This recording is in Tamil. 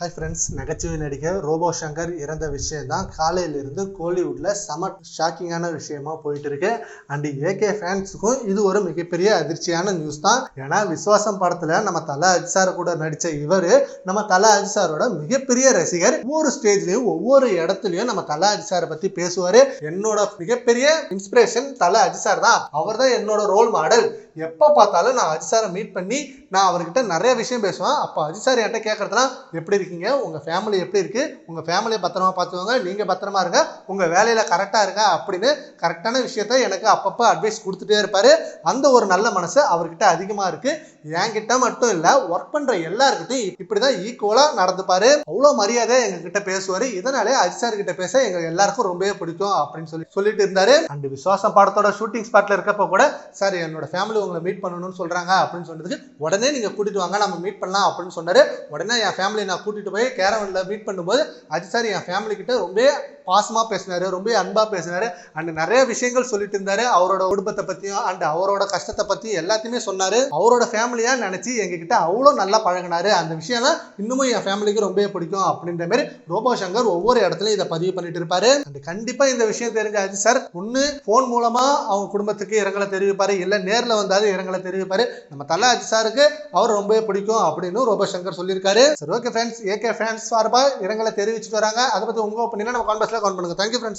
ஹாய் ஃப்ரெண்ட்ஸ் நகைச்சுவை நடிகர் ரோபோ சங்கர் இறந்த விஷயம் தான் காலையிலிருந்து கோலிவுட்ல செம ஷாக்கிங்கான விஷயமா போயிட்டு இருக்கு அண்ட் ஏகே ஃபேன்ஸுக்கும் இது ஒரு மிகப்பெரிய அதிர்ச்சியான நியூஸ் தான். ஏன்னா விஸ்வாசம் படத்துல நம்ம தல அஜிசார் கூட நடிச்ச இவர் நம்ம தல அஜிசாரோட மிகப்பெரிய ரசிகர். ஒவ்வொரு ஸ்டேஜ்லயும் ஒவ்வொரு இடத்துலயும் நம்ம தல அஜிசாரை பத்தி பேசுவாரு. என்னோட மிகப்பெரிய இன்ஸ்பிரேஷன் தல அஜிசார் தான். அவர் தான் என்னோட ரோல் மாடல் எப்போ பார்த்தாலும் நான் அஜிசாரை மீட் பண்ணி நான் அவர்கிட்ட நிறைய விஷயம் பேசுவேன். அப்போ அஜிசார் என்கிட்ட கேட்கறதுலாம் எப்படி இருக்கீங்க உங்கள் ஃபேமிலி எப்படி இருக்கு உங்கள் ஃபேமிலியை பத்திரமா பார்த்துக்கோங்க நீங்கள் பத்திரமா இருங்க உங்கள் வேலையில் கரெக்டாக இருங்க அப்படின்னு கரெக்டான விஷயத்த எனக்கு அப்பப்போ அட்வைஸ் கொடுத்துட்டே இருப்பாரு. அந்த ஒரு நல்ல மனசு அவர்கிட்ட அதிகமாக இருக்கு. என்கிட்ட மட்டும் இல்லை ஒர்க் பண்ணுற எல்லாருக்கிட்டையும் இப்படி தான் ஈக்குவலாக நடந்துப்பார். அவ்வளோ மரியாதை எங்ககிட்ட பேசுவார். இதனாலே அரிசார் கிட்ட பேச எங்கள் எல்லாருக்கும் ரொம்பவே பிடிக்கும் அப்படின்னு சொல்லி சொல்லிட்டு இருந்தாரு. அண்ட் விஸ்வாசம் படத்தோட ஷூட்டிங் ஸ்பாட்ல இருக்கப்போ கூட சார் என்னோட ஃபேமிலி உங்களை மீட் பண்ணணும்னு சொல்றாங்க அப்படின்னு சொன்னதுக்கு உடனே நீங்க கூட்டிட்டு வாங்க நம்ம மீட் பண்ணலாம் அப்படின்னு சொன்னார். உடனே என் ஃபேமிலி நான் கூட்டிகிட்டு போய் கேரவன்ல மீட் பண்ணும்போது அஜித் சார் என் ஃபேமிலி கிட்ட ரொம்ப பாசமாக பேசினாரு ரொம்ப அன்பாக பேசினாரு. அண்ட் நிறைய விஷயங்கள் சொல்லிட்டு இருந்தாரு. அவரோட குடும்பத்தை பற்றியும் அண்ட் அவரோட கஷ்டத்தை பற்றி எல்லாத்தையுமே சொன்னார். அவரோட ஃபேமிலியா நினச்சி எங்ககிட்ட அவ்வளோ நல்லா பழகினார். அந்த விஷயம்லாம் இன்னமும் என் ஃபேமிலிக்கு ரொம்ப பிடிக்கும் அப்படின்ற மாதிரி ரோபோ சங்கர் ஒவ்வொரு இடத்துலையும் இதை பதிவு பண்ணிட்டு இருப்பாரு. அண்ட் கண்டிப்பாக இந்த விஷயம் தெரிஞ்ச அஜித் சார் ஒன்று ஃபோன் மூலமாக அவங்க குடும்பத்துக்கு இரங்கலை தெரிவிப்பாரு. இல்லை நேரில் வந்தாலும் இரங்கலை தெரிவிப்பாரு. நம்ம தலை அஜித் சாருக்கு அவர் ரொம்பவே பிடிக்கும் அப்படின்னு ரோபோ சங்கர் சொல்லியிருக்காரு. சரி ஓகே ஃப்ரெண்ட்ஸ் ஏகே ஃபேன்ஸ் சார்பாக இரங்கலை தெரிவிச்சுட்டு வராங்க. அதை பற்றி உங்க ஒப்பீனியன் நம்ம கான்பர்ஸ்ல கவுண்ட் பண்ணுங்க. Thank you friends